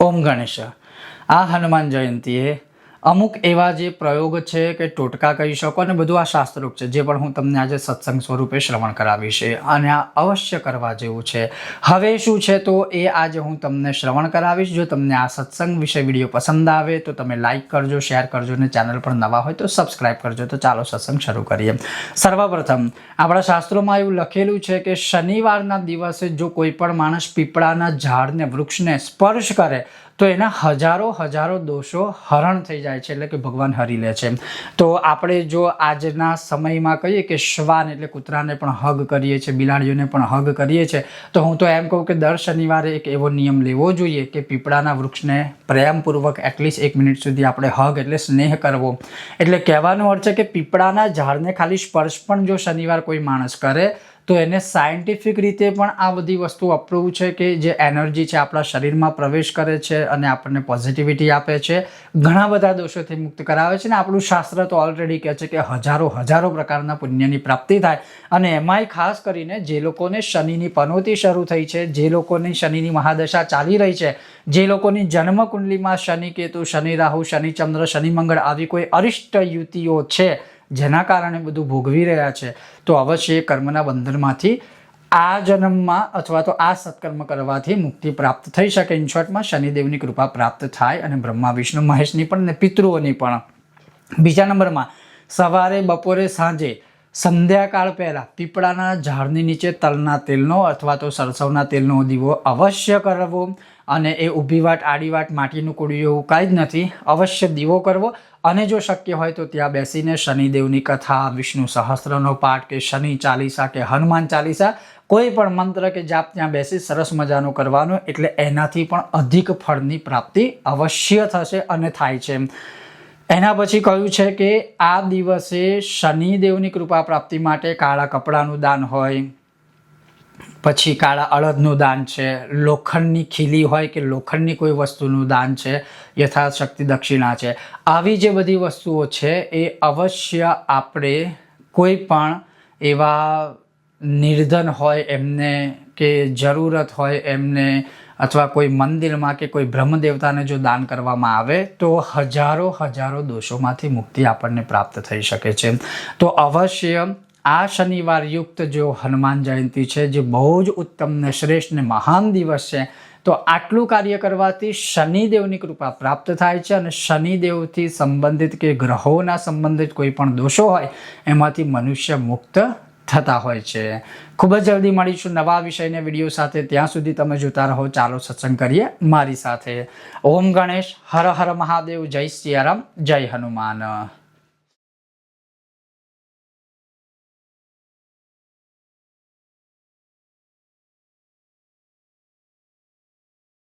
ઓમ ગણેશ આ હનુમાન જયંતીએ અમુક એવા જે પ્રયોગ છે કે ટોટકા કહી શકો અને બધું આ શાસ્ત્રોક છે, જે પણ હું તમને આજે સત્સંગ સ્વરૂપે શ્રવણ કરાવીશ અને આ અવશ્ય કરવા જેવું છે. હવે શું છે તો એ આજે હું તમને શ્રવણ કરાવીશ. જો તમને આ સત્સંગ વિશે વીડિયો પસંદ આવે તો તમે લાઇક કરજો, શેર કરજો અને ચેનલ પર નવા હોય તો સબસ્ક્રાઈબ કરજો. તો ચાલો સત્સંગ શરૂ કરીએ. સર્વપ્રથમ, આપણા શાસ્ત્રોમાં એવું લખેલું છે કે શનિવારના દિવસે જો કોઈ પણ માણસ પીપળાના ઝાડને, વૃક્ષને સ્પર્શ કરે તો એના હજારો હજારો દોષો હરણ થઈ જાય છે એટલે કે ભગવાન હરી લે છે. તો આપણે જો આજના સમયમાં કહીએ કે શ્વાન એટલે કૂતરાને પણ હગ કરીએ છીએ, બિલાડીઓને પણ હગ કરીએ છીએ, તો હું તો એમ કહું કે દર શનિવારે એક એવો નિયમ લેવો જોઈએ કે પીપળાના વૃક્ષને પ્રેમપૂર્વક એટલીસ્ટ એક મિનિટ સુધી આપણે હગ એટલે સ્નેહ કરવો. એટલે કહેવાનો અર્થ છે કે પીપળાના ઝાડને ખાલી સ્પર્શ પણ જો શનિવાર કોઈ માણસ કરે તો એને સાયન્ટિફિક રીતે પણ આ બધી વસ્તુ અપ્રૂવ છે કે જે એનર્જી છે આપણા શરીરમાં પ્રવેશ કરે છે અને આપણને પોઝિટિવિટી આપે છે. ઘણા બધા દોષોથી મુક્ત કરાવે છે ને આપણું શાસ્ત્ર તો ઓલરેડી કહે છે કે હજારો હજારો પ્રકારના પુણ્યની પ્રાપ્તિ થાય. અને એમાંય ખાસ કરીને જે લોકોને શનિની પનોતી શરૂ થઈ છે, જે લોકોની શનિની મહાદશા ચાલી રહી છે, જે લોકોની જન્મ કુંડલીમાં શનિ કેતુ, શનિ રાહુ, શનિ ચંદ્ર, શનિ મંગળ આવી કોઈ અરિષ્ટ યુતિઓ છે જેના કારણે બધું ભોગવી રહ્યા છે, તો અવશ્ય એ કર્મના બંધનમાંથી આ જન્મમાં અથવા તો આ સત્કર્મ કરવાથી મુક્તિ પ્રાપ્ત થઈ શકે. ઇન શોર્ટમાં શનિદેવની કૃપા પ્રાપ્ત થાય અને બ્રહ્મા, વિષ્ણુ, મહેશની પણ અને પિતૃઓની પણ. બીજા નંબરમાં, સવારે, બપોરે, સાંજે, સંધ્યાકાળ પહેલાં પીપળાના ઝાડની નીચે તલના તેલનો અથવા તો સરસવના તેલનો દીવો અવશ્ય કરવો. અને એ ઊભી વાટ આડી વાટ માટીનું કુડિયું એવું કાંઈ જ નથી. અવશ્ય દીવો કરવો. અને જો શક્ય હોય તો ત્યાં બેસીને શનિદેવની કથા, વિષ્ણુ સહસ્ત્રનો પાઠ કે શનિ ચાલીસા કે હનુમાન ચાલીસા, કોઈ પણ મંત્ર કે જાપ ત્યાં બેસી સરસ મજાનું કરવાનું. એટલે એનાથી પણ અધિક ફળની પ્રાપ્તિ અવશ્ય થશે અને થાય છે. એના પછી કહ્યું છે કે આ દિવસે શનિદેવની કૃપા પ્રાપ્તિ માટે કાળા કપડાનું દાન હોય. પછી કાળા અડદનું દાન છે, લોખંડની ખીલી હોય કે લોખંડની કોઈ વસ્તુનું દાન છે, યથાશક્તિ દક્ષિણા છે. આવી જે બધી વસ્તુઓ છે, એ અવશ્ય આપણે કોઈ પણ એવા નિર્ધન હોય એમને કે જરૂરત હોય એમને અથવા કોઈ મંદિરમાં કે કોઈ બ્રહ્મદેવતાને જો દાન કરવામાં આવે, તો હજારો હજારો દોષોમાંથી મુક્તિ આપણને પ્રાપ્ત થઈ શકે છે. તો અવશ્ય આ શનિવાર યુક્ત જો હનુમાન જયંતી છે, જે બહુ જ ઉત્તમ ને શ્રેષ્ઠ ને મહાન દિવસ છે, તો આટલું કાર્ય કરવાથી શનિદેવની કૃપા પ્રાપ્ત થાય છે અને શનિદેવથી સંબંધિત કે ગ્રહોના સંબંધિત કોઈ પણ દોષો હોય, એમાંથી મનુષ્ય મુક્ત થતા હોય છે. ખૂબ જ જલ્દી મળીશું નવા વિષયને વીડિયો સાથે. ત્યાં સુધી તમે જોતા રહો. ચાલો સત્સંગ કરીએ મારી સાથે. ઓમ ગણેશ, હર હર મહાદેવ, જય સિયારામ, જય હનુમાન.